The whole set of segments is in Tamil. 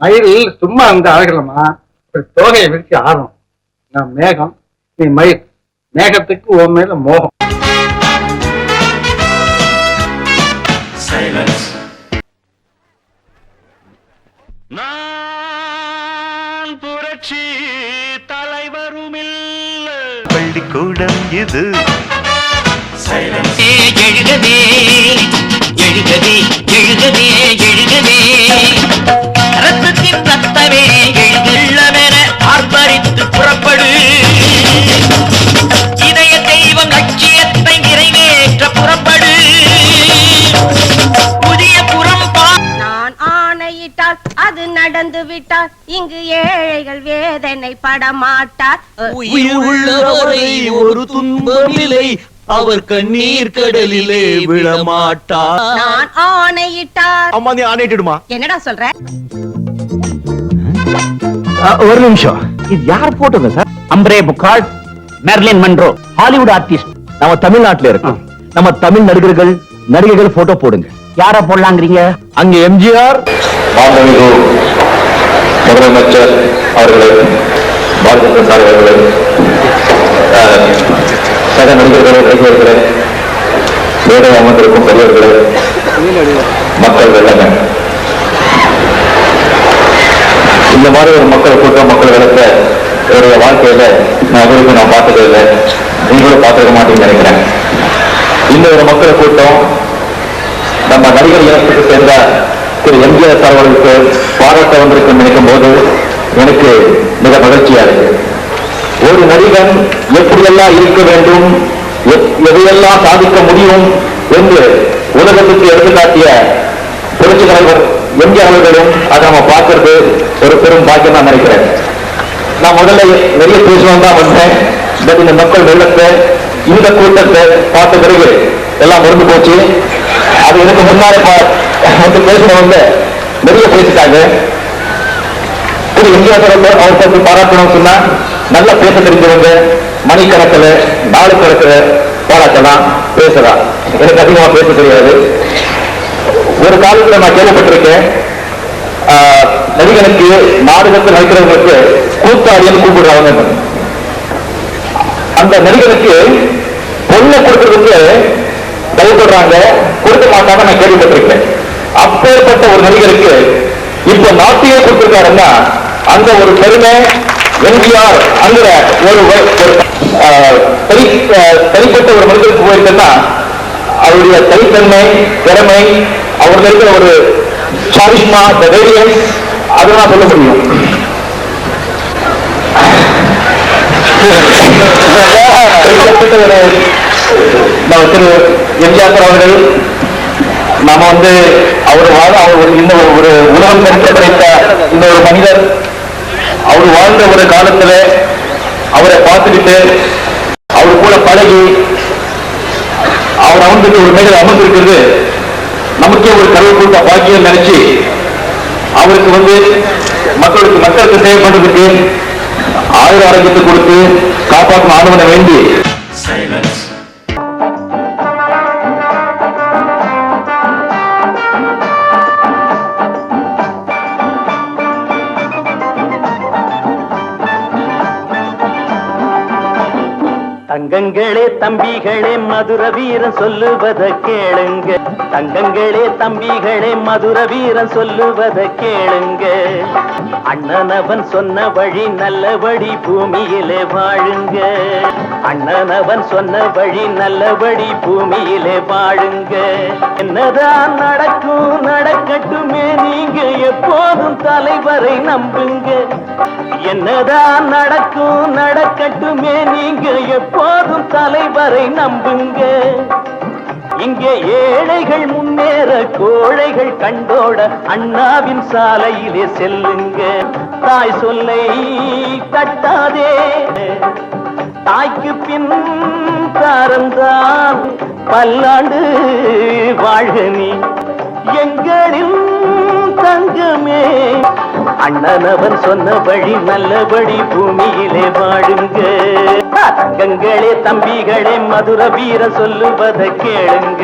மயில் சும்மா அந்த அழகலமா ஒரு தோகையை விரிச்சு ஆடும் நான் மேகம் நீ மயில் மேகத்துக்கு உன் மேல மோகம். நான் புரட்சி தலைவருமில்ல. பள்ளிக்கூடம் இது. எழுகவே எழுகவே எழுகவே எழுகவே ரத்தத்தின் ரத்தமே ஆர்ப்பரித்து புறப்படு. இதய தெய்வம் லட்சியத்தை நிறைவேற்ற புறப்படு. புதிய புறம் பா நான் ஆணையிட்டால் அது நடந்து விட்டால் இங்கு ஏழைகள் வேதனை படமாட்டார். உயிர் உள்ளவரை ஒரு துன்பமில்லை அவர் கண்ணீர் கடலிலே விழமாட்டார் நான் ஆணையிட்டால் அம்மா நீ ஆணையிட்டுடுமா? என்னடா சொல்ற? ஒரு நிமிஷம். இது யார் போட்டது sir? Humphrey Bogart Marilyn Monroe Hollywood artist. நம்ம தமிழ்நாட்டுல இருக்கோம் நம்ம தமிழ் நடிகர்கள் நடிகைகள் போட்டோ போடுங்க. யார போடலாங்கிறீங்க? அங்க எம்ஜிஆர் மாண்புமிகு முதலமைச்சர் அவர்களே பாரதிய அவர்களே. சக நடிகர்களே நடிகர்களே மேடை அமர்ந்திருக்கும் பெரியவர்களே மக்கள் வெள்ளங்க. இந்த மாதிரி ஒரு மக்கள் கூட்டம் மக்கள் விளக்க என்னுடைய வாழ்க்கையில நான் அவருக்கு நான் பார்த்தது இல்லை. நீங்களும் பார்த்துக்க மாட்டேன்னு நினைக்கிறேன். இந்த ஒரு மக்கள் கூட்டம் நம்ம நடிகர் இனத்துக்கு சேர்ந்த திரு எம்ஜிஆர் சார் அவர்களுக்கு பாராட்ட வந்திருக்கும் நினைக்கும் போது எனக்கு மிக மகிழ்ச்சியா இருக்கு. ஒரு நடிகன் எப்படியெல்லாம் இருக்க வேண்டும் எதையெல்லாம் சாதிக்க முடியும் என்று உலகத்துக்கு எடுத்துக்காட்டிய புரட்சி தலைவர் எம்ஜிஆர் அவர்களும் அதை நம்ம பார்க்கறது ஒரு பெரும் பாக்கியம் தான் நினைக்கிறேன். நான் முதல்ல நிறைய பேசணும் தான் வந்தேன். பட் இந்த மக்கள் வெள்ளத்தை இந்த கூட்டத்தை பார்த்த பிறகு எல்லாம் மறந்து போச்சு. அது எனக்கு முன்னாடி பா- வந்து பேசினவங்க நிறைய பேசிட்டாங்க. திரு இந்தியா அவர் பார்த்து பாராட்டணும்னு சொன்னா நல்லா பேச தெரிஞ்சவங்க மணிக்கணக்கில் நாலு கணக்கில் பாராட்டலாம் பேசலாம் எனக்கு அதிகமா பேச தெரியாது. ஒரு காலத்துல நான் கேள்விப்பட்டிருக்கேன் ஆஹ், நடிகனுக்கு நாடகத்தில் நடிக்கிறவங்களுக்கு கூத்தாடியன்னு கூப்பிடுறாங்க. அந்த நடிகனுக்கு பொண்ணை கொடுக்கறதுக்கு பயப்படுறாங்க. கொடுக்க மாட்டாங்க நான் கேள்விப்பட்டிருக்கேன். அப்பேற்பட்ட ஒரு நடிகருக்கு இப்ப நாட்டியே கொடுத்திருக்காருன்னா அந்த ஒரு பெருமை எம்ஜிஆர் அங்குற ஒரு ஆஹ், தனிப்பட்ட ஒரு மனிதருக்கு போயிருக்கேன்னா அவருடைய தனித்தன்மை திறமை அவருக்கு இருக்கிற ஒரு சாரிஷ்மா தைரியம் அதெல்லாம் சொல்ல முடியும். ஒரு நம்ம திரு எம்ஜிஆர் அவர்கள் நாம வந்து அவர் வாழ அவர் இந்த ஒரு- ஒரு உலகம் கருத்து படைத்த இந்த ஒரு மனிதர் அவர் வாழ்ந்த ஒரு காலத்துல அவரை பார்த்துக்கிட்டு அவர் கூட பழகி அவர் அமர்ந்துட்டு ஒரு மேல அமர்ந்திருக்கிறது. நமக்கே ஒரு கடவுள் கொடுத்த பாக்கியம் நினைச்சு அவருக்கு வந்து மக்களுக்கு மக்களுக்கு சேவை பண்றதுக்கு ஆயுர ஆரோக்கியத்தை கொடுத்து காப்பாற்றும் ஆண்டவனை வேண்டி. தங்கங்களே தம்பிகளே மதுர வீரன் சொல்லுவத கேளுங்க. தங்கங்களே தம்பிகளே மதுர வீரன் சொல்லுவத கேளுங்க. அண்ணனவன் சொன்ன வழி நல்ல வழி பூமியிலே வாழுங்க. அண்ணனவன் சொன்ன வழி நல்ல வழி பூமியிலே வாழுங்க. என்னதான் நடக்கும் நடக்கட்டுமே நீங்க எப்போதும் தலைவரை நம்புங்க. என்னதான் நடக்கும் நடக்கட்டுமே நீங்க எப்போதும் தலைவரை நம்புங்க. இங்கே ஏழைகள் முன்னேற கோழைகள் கண்டோட அண்ணாவின் சாலையிலே செல்லுங்க. தாய் சொல்லை தட்டாதே. தாய்க்கு பின் தாரந்தான் பல்லாண்டு வாழ்க நீ. எங்களின் தங்கமே அண்ணனவன் சொன்ன வழி நல்லபடி பூமியிலே வாழுங்க. தங்கங்களே தம்பிகளே மதுர வீர சொல்லுவதை கேளுங்க.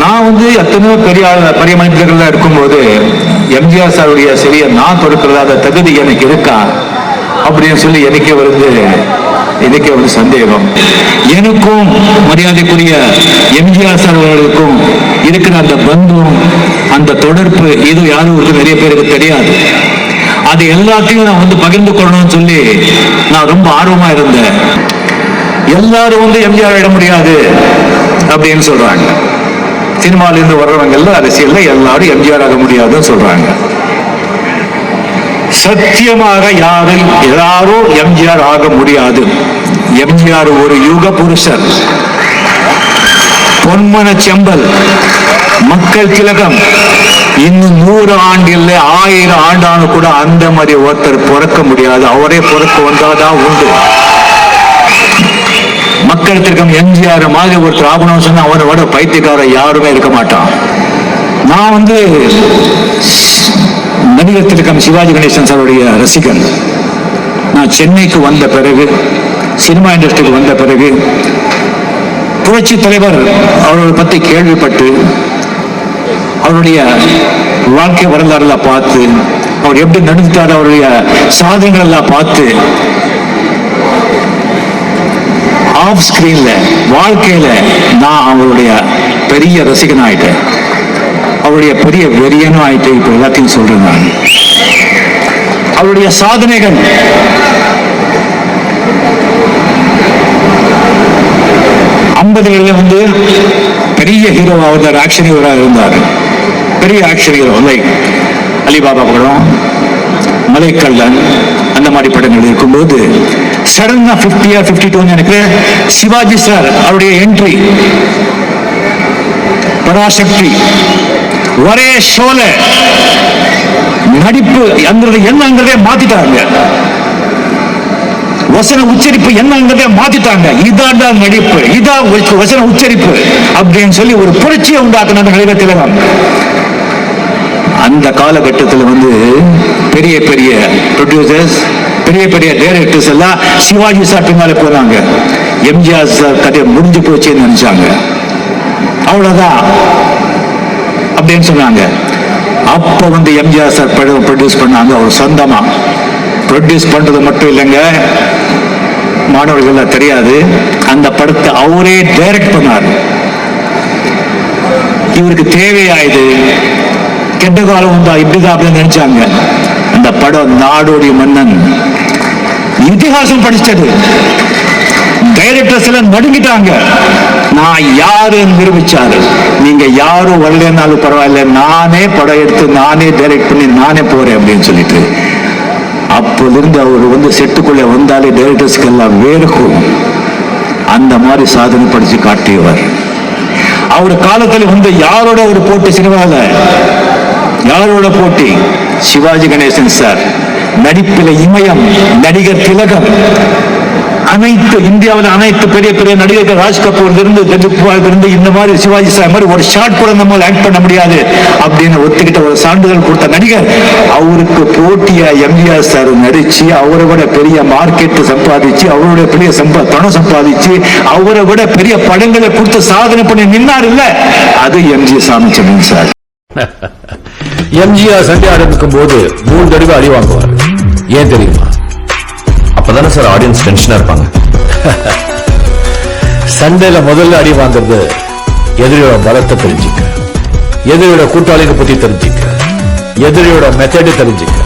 நான் வந்து எத்தனையோ பெரிய பெரிய மனிதர்கள்லாம் இருக்கும்போது எம்ஜிஆர் சாருடைய சிறிய நான் தொடுக்கிறதா அந்த தகுதி எனக்கு இருக்கா? அப்படின்னு சொல்லி எனக்கே வந்து எனக்கே ஒரு சந்தேகம். எனக்கும் மரியாதைக்குரிய எம்ஜிஆர் சார் அவர்களுக்கும் இருக்கிற அந்த பந்தம் அந்த தொடர்பு இது யாரும் நிறைய பேருக்கு தெரியாது. அது எல்லாத்தையும் நான் வந்து பகிர்ந்து கொள்ளணும்னு சொல்லி நான் ரொம்ப ஆர்வமா இருந்தேன். எல்லாரும் வந்து எம்ஜிஆர் இட முடியாது அப்படின்னு சொல்றாங்க. சினிமால இருந்து வர்றவங்க எல்லாம் அரசியல்ல எல்லாரும் எம்ஜிஆர் ஆக முடியாதுன்னு சொல்றாங்க. சத்தியமாக யாரும் யாரும் எம்ஜிஆர் ஆக முடியாது. எம்ஜிஆர் ஒரு யுக புருஷர். பொன்மன செம்பல். மக்கள் திலகம். இன்னும் நூறு ஆண்டு இல்லை ஆயிரம் ஆண்டானு கூட அந்த மாதிரி ஒருத்தர் பிறக்க முடியாது. அவரே பிறக்க வந்தாதான் உண்டு. மக்கள் திலகம் எம்ஜிஆர் மாதிரி ஒருத்தர் ஆகணும்னு சொன்னா அவரை விட பைத்தியக்காரர் யாருமே இருக்க மாட்டான். நான் வந்து நடிகர் சிவாஜி கணேசன் சாருடைய ரசிகன். நான் சென்னைக்கு வந்த பிறகு சினிமா இண்டஸ்ட்ரிக்கு வந்த பிறகு புரட்சி தலைவர் அவர்களை பத்தி கேள்விப்பட்டு அவருடைய வாழ்க்கை வரலாறுலாம் பார்த்து அவர் எப்படி நடந்துட்டார் அவருடைய சாதனைகள் எல்லாம் பார்த்து ஆஃப் ஸ்கிரீன்ல வாழ்க்கையில நான் அவருடைய பெரிய ரசிகன் ஆயிட்டேன் அவருடைய பெரிய வெறியனும் ஆயிட்டு இப்ப எல்லாத்தையும் சொல்றேன் நான். அவருடைய சாதனைகள். ஐம்பதுகளில் வந்து பெரிய ஹீரோ அவர் ஆக்ஷன் ஹீரோவாக இருந்தார். பெரிய ஆக்ஷன் ஹீரோ லைக் அலிபாபா படம் மலைக்கல்லன் அந்த மாதிரி படங்கள் இருக்கும்போது சடனா ஃபிஃப்டியா ஃபிஃப்டி டூ எனக்கு சிவாஜி சார் அவருடைய என்ட்ரி பராசக்தி. ஒரே ஷோல நடிப்பு அங்கிறது என்னங்கிறதே மாத்திட்டாங்க. வசன உச்சரிப்பு என்னங்கிறதே மாத்திட்டாங்க. இதான் தான் நடிப்பு. இதான் வசன உச்சரிப்பு அப்படின்னு சொல்லி ஒரு புரட்சியை உண்டாக்குன நடிகர் திலகம். அந்த காலகட்டத்தில் வந்து பெரிய பெரிய ப்ரொடியூசர்ஸ் பெரிய பெரிய டைரக்டர்ஸ் எல்லாம் சிவாஜி சார் பின்னால போனாங்க எம்ஜிஆர் சார் கதையை முடிஞ்சு போச்சுன்னு நினைச்சாங்க. அவ்வளவுதான் அப்படின்னு சொன்னாங்க. அப்ப வந்து எம்ஜிஆர் சார் படம் ப்ரொடியூஸ் பண்ணாங்க. அவர் சொந்தமா. ப்ரொடியூஸ் பண்றது மட்டும் இல்லைங்க. மாணவர்கள் தெரியாது. அந்த படத்தை அவரே டைரக்ட் பண்ணார். இவருக்கு தேவையா இது கெட்ட காலம் வந்தா இப்படிதான் அப்படின்னு நினைச்சாங்க. அந்த படம் நாடோடி மன்னன். இதிகாசம் படிச்சது. டைரக்டர்ஸ் எல்லாம் நடுங்கிட்டாங்க. நான் யாருன்னு நிரூபிச்சாரு நீங்க யாரும் வரலனாலும் பரவாயில்ல. நானே படம் எடுத்து நானே டைரக்ட் பண்ணி நானே போறேன் அப்படின்னு சொல்லிட்டு. அப்போதிருந்து அவர் வந்து செட்டுக்குள்ளே வந்தாலே டைரக்டர்ஸ்க்கு எல்லாம் வேறுக்கும் அந்த மாதிரி சாதனை படிச்சு காட்டியவர். அவர் காலத்தில் வந்து யாரோட ஒரு போட்டி சினிமாவில் யாரோட போட்டி? சிவாஜி கணேசன் சார். நடிப்பில இமயம் நடிகர் திலகம். அனைத்து இந்தியாவில் அனைத்து பெரிய பெரிய நடிகர்கள் ராஜ் கபூர் இருந்து ஜெஜிபால் இருந்து இந்த மாதிரி சிவாஜி சார் மாதிரி ஒரு ஷார்ட் கூட நம்மால் ஆக்ட் பண்ண முடியாது அப்படின்னு ஒத்துக்கிட்ட ஒரு சான்றிதழ் கொடுத்த நடிகர் அவருக்கு போட்டியா எம்ஜிஆர் சார் நடிச்சு அவரை விட பெரிய மார்க்கெட் சம்பாதிச்சு அவரோட பெரிய சம்பா பணம் சம்பாதிச்சு அவரை விட பெரிய படங்களை கொடுத்து சாதனை பண்ணி நின்னார் இல்ல? அது எம்ஜி சாமிச்சந்திரன் சார். எம்ஜிஆர் சண்டை ஆரம்பிக்கும் போது மூணு தடவை அடி வாங்குவார். ஏன் தெரியுமா? அப்பதானே சார் ஆடியன்ஸ் டென்ஷனா இருப்பாங்க. சண்டையில முதல்ல அடி வாங்குறது எதிரியோட பலத்தை தெரிஞ்சுக்க எதிரியோட கூட்டாளிகளை பத்தி தெரிஞ்சுக்க எதிரியோட மெத்தடு தெரிஞ்சுக்க.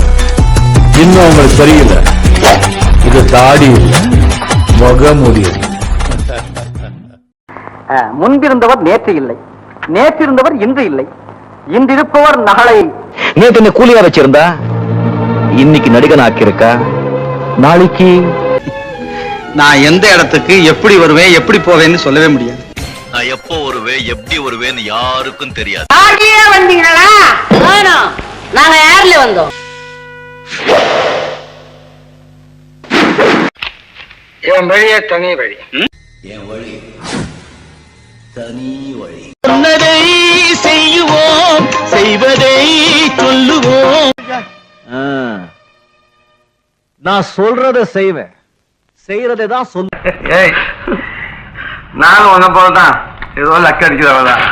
இன்னும் அவங்களுக்கு தெரியல. இது தாடி இல்லை முகமுடி முன்பிருந்தவர் நேற்று இல்லை. நேற்றிருந்தவர் இன்று இல்லை. இன்றிருப்பவர் நாளை நேத்து என்ன கூலியா வச்சிருந்தா? இன்னைக்கு நடிகன் ஆக்கியிருக்கா நாளைக்கு? நான் எந்த இடத்துக்கு எப்படி வருவேன் எப்படி போவேன்னு சொல்லவே முடியாது. நான் எப்போ வருவேன் எப்படி வருவேன்னு யாருக்கும் தெரியாது. ஆடியே வந்தீங்களா நாங்க யார்ல வந்தோம். என் வழியே தனி வழி. சொன்னதை செய்யுவோம். செய்வதை சொல்லுவோம். நான் சொல்றத செய்வேன். செய்யறதை தான் சொல்ல ஏய் நானும் உன்ன போலதான். ஏதோ லக்க அடிக்கிறவதான்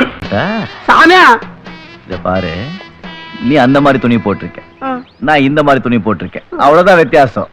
சாமியா? இத பாரு. நீ அந்த மாதிரி துணி போட்டிருக்க. நான் இந்த மாதிரி துணி போட்டிருக்கேன். அவ்வளவுதான் வித்தியாசம்.